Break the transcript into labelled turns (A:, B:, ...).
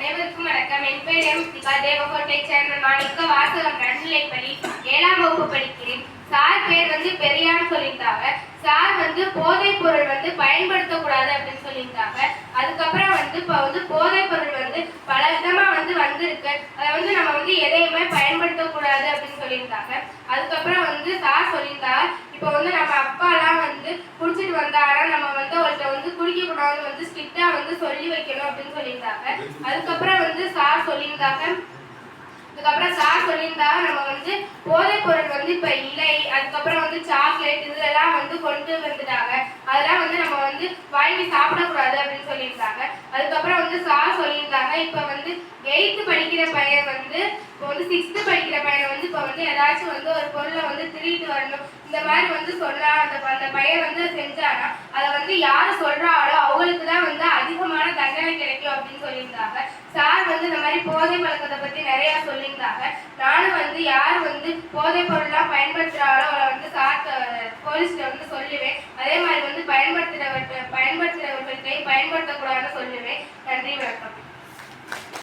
A: அனைவருக்கும் வணக்கம். என் பெயர் எம். சிவா. தேவகோட்டை சேர்ந்த மாணிக்க வாசகம் நடுநிலைப்பள்ளி ஏழாம் வகுப்பு படிக்கிறேன். சார் பேர் வந்து பெரியான்னு சொல்லியிருந்தாங்க சார் வந்து போதைப் பொருள் வந்து பயன்படுத்தக்கூடாது அப்படின்னு சொல்லியிருந்தாங்க அதுக்கப்புறம் வந்து இப்போ வந்து போதைப் பொருள் வந்து பல விதமாக வந்து வந்திருக்கு. அதை வந்து நம்ம வந்து எதையுமே பயன்படுத்தக்கூடாது அப்படின்னு சொல்லியிருந்தாங்க அதுக்கப்புறம் வந்து சார் சொல்லியிருந்தாங்க இப்போ வந்து நம்ம அப்பாலாம் வந்து குடிச்சிட்டு வந்தாங்கன்னா நம்ம வந்து அவர்கிட்ட வந்து குடிக்கக்கூடாதுன்னு வந்து ஸ்ட்ரிக்டாக வந்து சொல்லி வைக்கணும் அப்படின்னு சொல்லியிருந்தாங்க அதுக்கு சார் அதுக்கப்புறம் சார் சொல்லியிருந்தாங்க நம்ம வந்து போதைப் பொருள் வந்து இப்போ இல்லை. அதுக்கப்புறம் வந்து சாக்லேட் இதெல்லாம் வந்து கொண்டு வந்துட்டாங்க. அதெல்லாம் வந்து நம்ம வந்து வாங்கி சாப்பிடக்கூடாது அப்படின்னு சொல்லியிருந்தாங்க. அதுக்கப்புறம் வந்து சார் சொல்லியிருந்தாங்க இப்போ வந்து எயித்து படிக்கிற பையன் வந்து இப்போ வந்து சிக்ஸ்த்து படிக்கிற பையனை வந்து இப்போ வந்து ஏதாச்சும் வந்து ஒரு பொருளை வந்து திருட்டு வரணும். இந்த மாதிரி வந்து சொல்கிறான் அந்த அந்த பையன் வந்து செஞ்சானா அதை வந்து யார் சொல்றாளோ அவங்களுக்கு சொல்லியிருந்தாங்க. சார் வந்து இந்த மாதிரி போதை பழக்கத்தை பத்தி நிறைய சொல்லியிருந்தாங்க. நானும் வந்து யார் வந்து போதை பொருள்லாம் பயன்படுத்துறாளோ அவளை வந்து சார் போலீஸ்ல வந்து சொல்லுவேன். அதே மாதிரி வந்து பயன்படுத்துறவர்கள் பயன்படுத்துறவர்கள்ட்டையும் பயன்படுத்தக்கூடாதுன்னு சொல்லுவேன். நன்றி வணக்கம்.